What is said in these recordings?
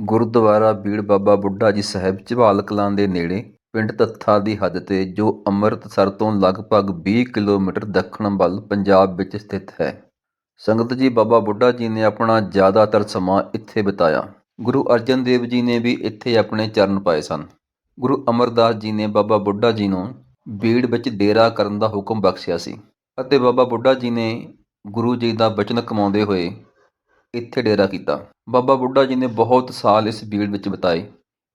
ਗੁਰਦੁਆਰਾ ਬੀੜ ਬਾਬਾ ਬੁੱਢਾ ਜੀ ਸਾਹਿਬ ਝਬਾਲ ਕਲਾਂ ਦੇ ਨੇੜੇ, ਪਿੰਡ ਤੱਥਾ ਦੀ ਹੱਦ ਤੇ, ਜੋ ਅੰਮ੍ਰਿਤਸਰ ਤੋਂ ਲਗਭਗ 20 ਕਿਲੋਮੀਟਰ ਦੱਖਣ ਵੱਲ ਪੰਜਾਬ ਵਿੱਚ ਸਥਿਤ ਹੈ। ਸੰਗਤ ਜੀ, ਬਾਬਾ ਬੁੱਢਾ ਜੀ ਨੇ ਆਪਣਾ ਜ਼ਿਆਦਾਤਰ ਸਮਾਂ ਇੱਥੇ ਬਿਤਾਇਆ। ਗੁਰੂ ਅਰਜਨ ਦੇਵ ਜੀ ਨੇ ਵੀ ਇੱਥੇ ਆਪਣੇ ਚਰਨ ਪਾਏ ਸਨ। ਗੁਰੂ ਅਮਰਦਾਸ ਜੀ ਨੇ ਬਾਬਾ ਬੁੱਢਾ ਜੀ ਨੂੰ ਬੀੜ ਵਿੱਚ ਡੇਰਾ ਕਰਨ ਦਾ ਹੁਕਮ ਬਖਸ਼ਿਆ ਸੀ। ਅਤੇ ਬਾਬਾ ਬੁੱਢਾ ਜੀ ਨੇ ਗੁਰੂ ਜੀ ਦਾ ਬਚਨ ਕਮਾਉਂਦੇ ਹੋਏ ਇੱਥੇ ਡੇਰਾ ਕੀਤਾ। ਬਾਬਾ ਬੁੱਢਾ ਜੀ ਨੇ ਬਹੁਤ ਸਾਲ ਇਸ ਬੀੜ ਵਿੱਚ ਬਿਤਾਏ।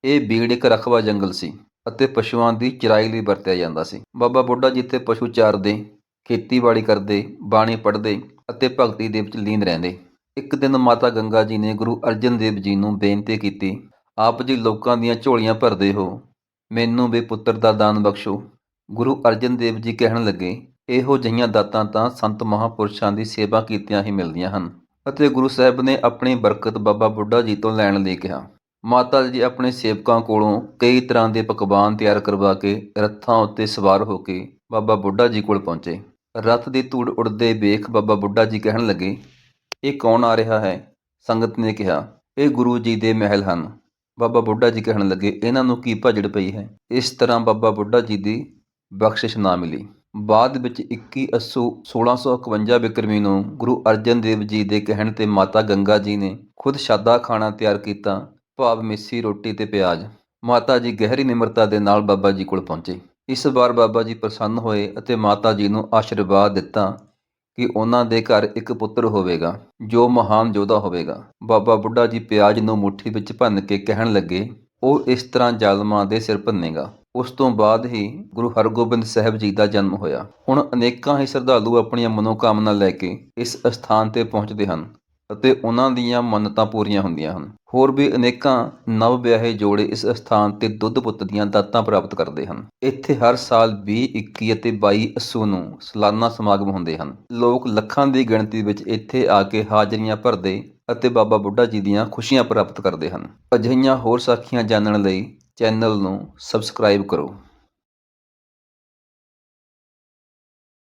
ਇਹ ਬੀੜ ਇੱਕ ਰਖਵਾ ਜੰਗਲ ਸੀ ਅਤੇ ਪਸ਼ੂਆਂ ਦੀ ਚਰਾਈ ਲਈ ਵਰਤਿਆ ਜਾਂਦਾ ਸੀ। ਬਾਬਾ ਬੁੱਢਾ ਜੀ ਇੱਥੇ ਪਸ਼ੂ ਚਾਰਦੇ, ਖੇਤੀਬਾੜੀ ਕਰਦੇ, ਬਾਣੀ ਪੜ੍ਹਦੇ ਅਤੇ ਭਗਤੀ ਦੇ ਵਿੱਚ ਲੀਨ ਰਹਿੰਦੇ। ਇੱਕ ਦਿਨ ਮਾਤਾ ਗੰਗਾ ਜੀ ਨੇ ਗੁਰੂ ਅਰਜਨ ਦੇਵ ਜੀ ਨੂੰ ਬੇਨਤੀ ਕੀਤੀ, ਆਪ ਜੀ ਲੋਕਾਂ ਦੀਆਂ ਝੋਲੀਆਂ ਭਰਦੇ ਹੋ, ਮੈਨੂੰ ਵੀ ਪੁੱਤਰ ਦਾ ਦਾਨ ਬਖਸ਼ੋ। ਗੁਰੂ ਅਰਜਨ ਦੇਵ ਜੀ ਕਹਿਣ ਲੱਗੇ, ਇਹੋ ਜਿਹੀਆਂ ਦਾਤਾਂ ਤਾਂ ਸੰਤ ਮਹਾਪੁਰਸ਼ਾਂ ਦੀ ਸੇਵਾ ਕੀਤਿਆਂ ਹੀ ਮਿਲਦੀਆਂ ਹਨ। ਅਤੇ ਗੁਰੂ ਸਾਹਿਬ ਨੇ ਆਪਣੀ ਬਰਕਤ ਬਾਬਾ ਬੁੱਢਾ ਜੀ ਤੋਂ ਲੈਣ ਲਈ ਕਿਹਾ। ਮਾਤਾ ਜੀ ਆਪਣੇ ਸੇਵਕਾਂ ਕੋਲੋਂ ਕਈ ਤਰ੍ਹਾਂ ਦੇ ਪਕਵਾਨ ਤਿਆਰ ਕਰਵਾ ਕੇ ਰੱਥਾਂ ਉੱਤੇ ਸਵਾਰ ਹੋ ਕੇ ਬਾਬਾ ਬੁੱਢਾ ਜੀ ਕੋਲ ਪਹੁੰਚੇ। ਰੱਥ ਦੀ ਧੂੜ ਉੜਦੇ ਵੇਖ ਬਾਬਾ ਬੁੱਢਾ ਜੀ ਕਹਿਣ ਲੱਗੇ, ਇਹ ਕੌਣ ਆ ਰਿਹਾ ਹੈ? ਸੰਗਤ ਨੇ ਕਿਹਾ, ਇਹ ਗੁਰੂ ਜੀ ਦੇ ਮਹਿਲ ਹਨ। ਬਾਬਾ ਬੁੱਢਾ ਜੀ ਕਹਿਣ ਲੱਗੇ, ਇਹਨਾਂ ਨੂੰ ਕੀ ਭਜੜ ਪਈ ਹੈ? ਇਸ ਤਰ੍ਹਾਂ ਬਾਬਾ ਬੁੱਢਾ ਜੀ ਦੀ ਬਖਸ਼ਿਸ਼ ਨਾ ਮਿਲੀ। ਬਾਅਦ ਵਿੱਚ 21 ਅੱਸੂ 1651 ਬਿਕਰਮੀ ਨੂੰ ਗੁਰੂ ਅਰਜਨ ਦੇਵ ਜੀ ਦੇ ਕਹਿਣ ਤੇ ਮਾਤਾ ਗੰਗਾ ਜੀ ਨੇ ਖੁਦ ਸਾਦਾ ਖਾਣਾ ਤਿਆਰ ਕੀਤਾ, ਭਾਵ ਮਿੱਸੀ ਰੋਟੀ ਤੇ ਪਿਆਜ਼। ਮਾਤਾ ਜੀ ਗਹਿਰੀ ਨਿਮਰਤਾ ਦੇ ਨਾਲ ਬਾਬਾ ਜੀ ਕੋਲ ਪਹੁੰਚੇ। ਇਸ ਵਾਰ ਬਾਬਾ ਜੀ ਪ੍ਰਸੰਨ ਹੋਏ ਅਤੇ ਮਾਤਾ ਜੀ ਨੂੰ ਆਸ਼ੀਰਵਾਦ ਦਿੱਤਾ ਕਿ ਉਹਨਾਂ ਦੇ ਘਰ ਇੱਕ ਪੁੱਤਰ ਹੋਵੇਗਾ, ਜੋ ਮਹਾਨ ਯੋਧਾ ਹੋਵੇਗਾ। ਬਾਬਾ ਬੁੱਢਾ ਜੀ ਪਿਆਜ਼ ਨੂੰ ਮੁੱਠੀ ਵਿੱਚ ਭੰਨ ਕੇ ਕਹਿਣ ਲੱਗੇ, ਉਹ ਇਸ ਤਰ੍ਹਾਂ ਜ਼ਾਲਮਾਂ ਦੇ ਸਿਰ ਭੰਨੇਗਾ। ਉਸ ਤੋਂ ਬਾਅਦ ਹੀ ਗੁਰੂ ਹਰਗੋਬਿੰਦ ਸਾਹਿਬ ਜੀ ਦਾ ਜਨਮ ਹੋਇਆ। ਹੁਣ ਅਨੇਕਾਂ ਹੀ ਸ਼ਰਧਾਲੂ ਆਪਣੀਆਂ ਮਨੋਕਾਮਨਾ ਲੈ ਕੇ ਇਸ ਅਸਥਾਨ ਤੇ ਪਹੁੰਚਦੇ ਹਨ ਅਤੇ ਉਹਨਾਂ ਦੀਆਂ ਮੰਨਤਾਂ ਪੂਰੀਆਂ ਹੁੰਦੀਆਂ ਹਨ। ਹੋਰ ਵੀ ਅਨੇਕਾਂ ਨਵ ਵਿਆਹੇ ਜੋੜੇ ਇਸ ਅਸਥਾਨ ਤੇ ਦੁੱਧ ਪੁੱਤ ਦੀਆਂ ਦਾਤਾਂ ਪ੍ਰਾਪਤ ਕਰਦੇ ਹਨ। ਇੱਥੇ ਹਰ ਸਾਲ 20 21 ਅਤੇ 22 ਅੱਸੂ ਨੂੰ ਸਾਲਾਨਾ ਸਮਾਗਮ ਹੁੰਦੇ ਹਨ। ਲੋਕ ਲੱਖਾਂ ਦੀ ਗਿਣਤੀ ਵਿੱਚ ਇੱਥੇ ਆ ਕੇ ਹਾਜ਼ਰੀਆਂ ਭਰਦੇ ਅਤੇ ਬਾਬਾ ਬੁੱਢਾ ਜੀ ਦੀਆਂ ਖੁਸ਼ੀਆਂ ਪ੍ਰਾਪਤ ਕਰਦੇ ਹਨ। ਅਜਿਹੀਆਂ ਹੋਰ ਸਾਖੀਆਂ ਜਾਣਨ ਲਈ ਚੈਨਲ ਨੂੰ ਸਬਸਕ੍ਰਾਈਬ ਕਰੋ।